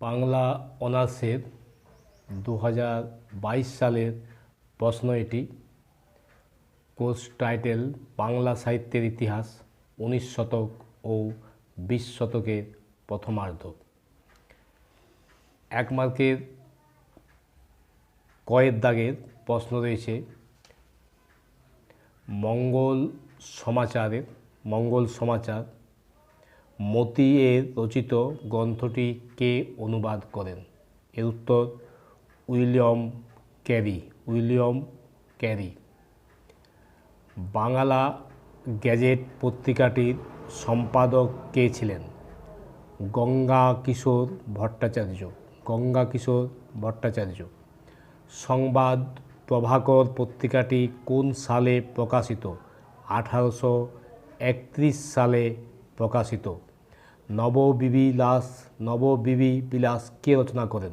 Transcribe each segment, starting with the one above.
বাংলা অনার্সের দু হাজার বাইশ সালের প্রশ্ন এটি। কোর্স টাইটেল বাংলা সাহিত্যের ইতিহাস, উনিশ শতক ও বিশ শতকের প্রথমার্ধ। এক মার্কের কয়ের দাগের প্রশ্ন রয়েছে, মঙ্গল সমাচারের, মঙ্গল সমাচার মতি এর রচিত গ্রন্থটি কে অনুবাদ করেন? এর উত্তর William Carey William Carey. Bangla gazette পত্রিকাটির সম্পাদক কে ছিলেন? গঙ্গা কিশোর ভট্টাচার্য, গঙ্গা কিশোর ভট্টাচার্য। সংবাদ প্রভাকর পত্রিকাটি কোন সালে প্রকাশিত? আঠারোশো একত্রিশ সালে প্রকাশিত। নববিবিলাস নববিবি বিলাস কে রচনা করেন?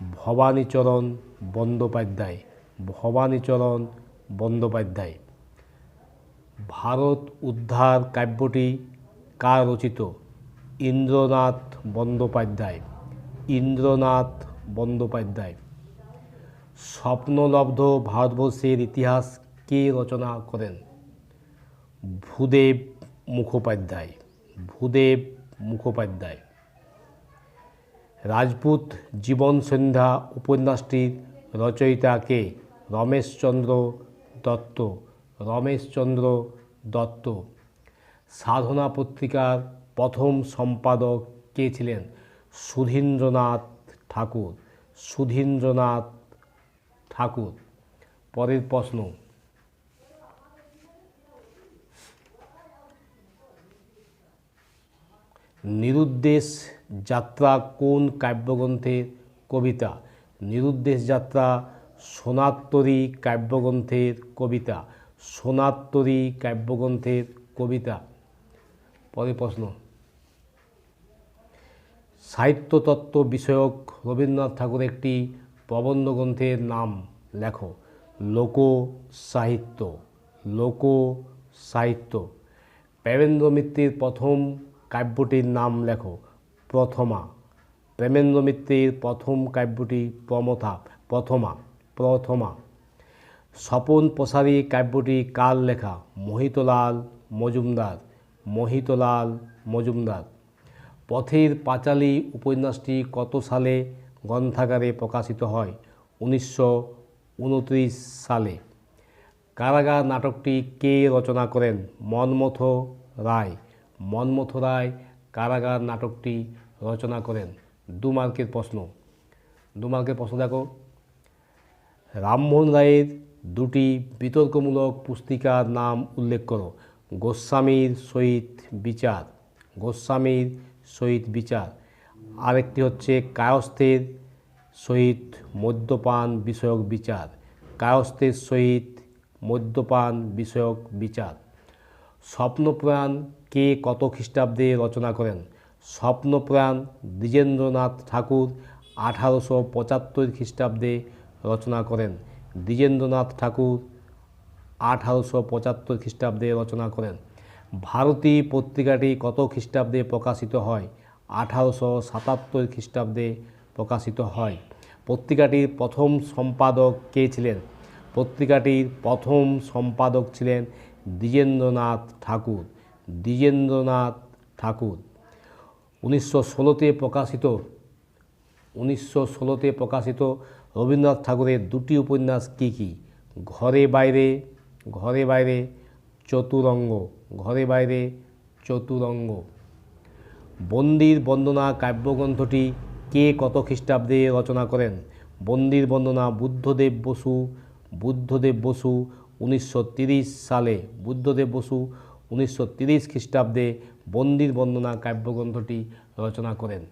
ভবানীচরণ বন্দ্যোপাধ্যায় ভবানীচরণ বন্দ্যোপাধ্যায়। ভারত উদ্ধার কাব্যটি কার রচিত? ইন্দ্রনাথ বন্দ্যোপাধ্যায়। ইন্দ্রনাথ বন্দ্যোপাধ্যায়। স্বপ্নলব্ধ ভারতবর্ষের ইতিহাস কে রচনা করেন? ভূদেব মুখোপাধ্যায়। ভূদেব মুখোপাধ্যায়। রাজপুত জীবন সন্ধ্যা উপন্যাসটির রচয়িতা কে? রমেশচন্দ্র দত্ত। রমেশচন্দ্র দত্ত। সাধনা পত্রিকার প্রথম সম্পাদক কে ছিলেন? সুধীন্দ্রনাথ ঠাকুর। সুধীন্দ্রনাথ ঠাকুর। পরের প্রশ্ন। নিরুদ্দেশ যাত্রা কোন কাব্যগ্রন্থের কবিতা? নিরুদ্দেশ যাত্রা সোনাত্তরী কাব্যগ্রন্থের কবিতা। সোনাত্তরী কাব্যগ্রন্থের কবিতা। পরে প্রশ্ন। সাহিত্যতত্ত্ব বিষয়ক রবীন্দ্রনাথ ঠাকুর একটি প্রবন্ধ গ্রন্থের নাম লেখো। লোক সাহিত্য। লোক সাহিত্য। প্রেমেন্দ্র মিত্রের প্রথম কাব্যটির নাম লেখো, প্রথমা। প্রেমেন্দ্র মিত্রের প্রথম কাব্যটি প্রমথা, প্রথমা প্রথমা। স্বপন প্রসারী কাব্যটি কার লেখা? মোহিতলাল মজুমদার মোহিতলাল মজুমদার। পথের পাঁচালী উপন্যাসটি কত সালে গ্রন্থাগারে প্রকাশিত হয়? উনিশশো উনত্রিশ সালে। কারাগার নাটকটি কে রচনা করেন? মনমথ রায়। মনমথ রায় কারাগার নাটকটি রচনা করেন দু মার্কের প্রশ্ন। দু মার্কের প্রশ্ন দেখো। রামমোহন রায়ের দুটি বিতর্কমূলক পুস্তিকার নাম উল্লেখ করো। গোস্বামীর সহিত বিচার। গোস্বামীর সহিত বিচার। আরেকটি হচ্ছে কায়স্থের সহিত মদ্যপান বিষয়ক বিচার। কায়স্থের সহিত মদ্যপান বিষয়ক বিচার। স্বপ্নপ্রাণ কে কত খ্রিস্টাব্দে রচনা করেন? স্বপ্নপ্রাণ দ্বিজেন্দ্রনাথ ঠাকুর আঠারোশো পঁচাত্তর খ্রিস্টাব্দে রচনা করেন। দ্বিজেন্দ্রনাথ ঠাকুর আঠারোশো পঁচাত্তর খ্রিস্টাব্দে রচনা করেন। ভারতী পত্রিকাটি কত খ্রিস্টাব্দে প্রকাশিত হয়? আঠারোশো সাতাত্তর খ্রিস্টাব্দে প্রকাশিত হয়। পত্রিকাটির প্রথম সম্পাদক কে ছিলেন? পত্রিকাটির প্রথম সম্পাদক ছিলেন দ্বিজেন্দ্রনাথ ঠাকুর। দ্বিজেন্দ্রনাথ ঠাকুর। উনিশশো ষোলোতে প্রকাশিত, উনিশশো ষোলোতে প্রকাশিত রবীন্দ্রনাথ ঠাকুরের দুটি উপন্যাস কী কী? ঘরে বাইরে ঘরে বাইরে, চতুরঙ্গ, ঘরে বাইরে, চতুরঙ্গ। বন্দির বন্দনা কাব্যগ্রন্থটি কে কত খ্রিস্টাব্দে রচনা করেন? বন্দির বন্দনা বুদ্ধদেব বসু বুদ্ধদেব বসু উনিশশো সালে। বুদ্ধদেব বসু উনিশশো তিরিশ খ্রিস্টাব্দে বন্দির বন্দনা কাব্যগ্রন্থটি রচনা করেন।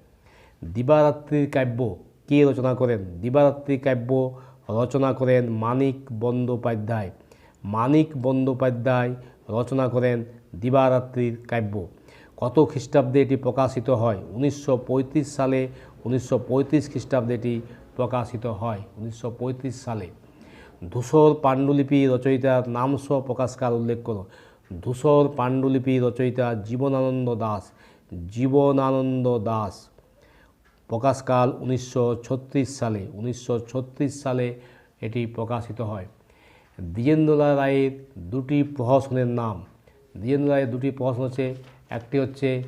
দিবারাত্রির কাব্য কে রচনা করেন? দিবারাত্রি কাব্য রচনা করেন মানিক বন্দ্যোপাধ্যায়। মানিক বন্দ্যোপাধ্যায় রচনা করেন দিবারাত্রির কাব্য। কত খ্রিস্টাব্দে এটি প্রকাশিত হয়? উনিশশো পঁয়ত্রিশ সালে, উনিশশো পঁয়ত্রিশ খ্রিস্টাব্দে এটি প্রকাশিত হয়, উনিশশো পঁয়ত্রিশ সালে। ধূসর পাণ্ডুলিপি রচয়িতার নাম সহ প্রকাশকার উল্লেখ করো। ধূসর পাণ্ডুলিপি রচয়িতা জীবনানন্দ দাস জীবনানন্দ দাস। প্রকাশকাল উনিশশো ছত্রিশ সালে, উনিশশো ছত্রিশ সালে এটি প্রকাশিত হয়। দ্বিজেন্দ্রলাল রায়ের দুটি প্রহসনের নাম। দ্বিজেন্দ্র রায়ের দুটি প্রহসন হচ্ছে, একটি হচ্ছে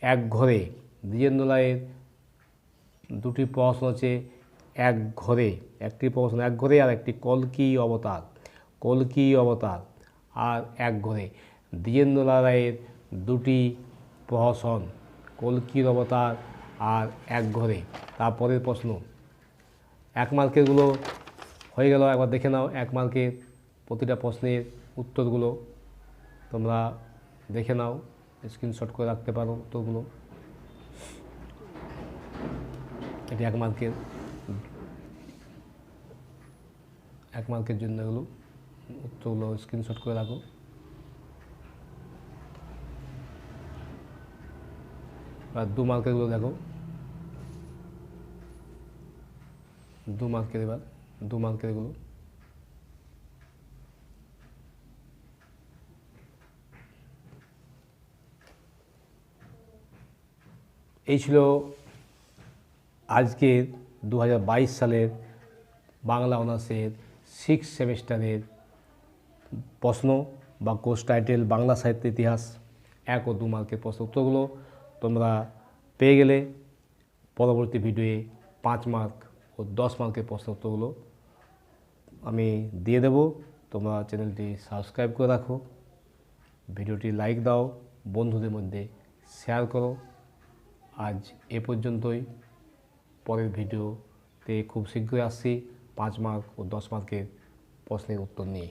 এক ঘরে। দ্বিজেন্দ্র রায়ের দুটি প্রহসন হচ্ছে এক ঘরে। একটি প্রহসন এক ঘরে আর একটি কলকি অবতার। কলকি অবতার। আর এক ঘরে। দ্বিজেন্দ্রলাল দুটি প্রহসন, কলকির অবতার আর এক ঘরে। তারপরের প্রশ্ন, এক মার্কেরগুলো হয়ে গেল, একবার দেখে নাও, এক মার্কের প্রতিটা প্রশ্নের উত্তরগুলো তোমরা দেখে নাও স্ক্রিনশট করে রাখতে পারো উত্তরগুলো। এটি এক মার্কের এক মার্কের জন্য এগুলো। উত্তরগুলো স্ক্রিনশট করে রাখো। আর দু মার্কেরগুলো দেখো। দু মার্কের এবার, দু মার্কের এগুলো। এই ছিল আজকের দু হাজার বাইশ সালের বাংলা অনার্সের সিক্স সেমিস্টারের প্রশ্ন বা কোর্স টাইটেল, বাংলা সাহিত্য ইতিহাস, এক ও দু মার্কের প্রশ্ন উত্তরগুলো তোমরা পেয়ে গেলে পরবর্তী ভিডিওয়ে পাঁচ মার্ক ও দশ মার্কের প্রশ্ন উত্তরগুলো আমি দিয়ে দেব। তোমরা চ্যানেলটি সাবস্ক্রাইব করে রাখো। ভিডিওটি লাইক দাও, বন্ধুদের মধ্যে শেয়ার করো। আজ এ পর্যন্তই। পরের ভিডিওতে খুব শীঘ্রই আসছি পাঁচ মার্ক ও দশ মার্কের প্রশ্নের উত্তর নিয়ে।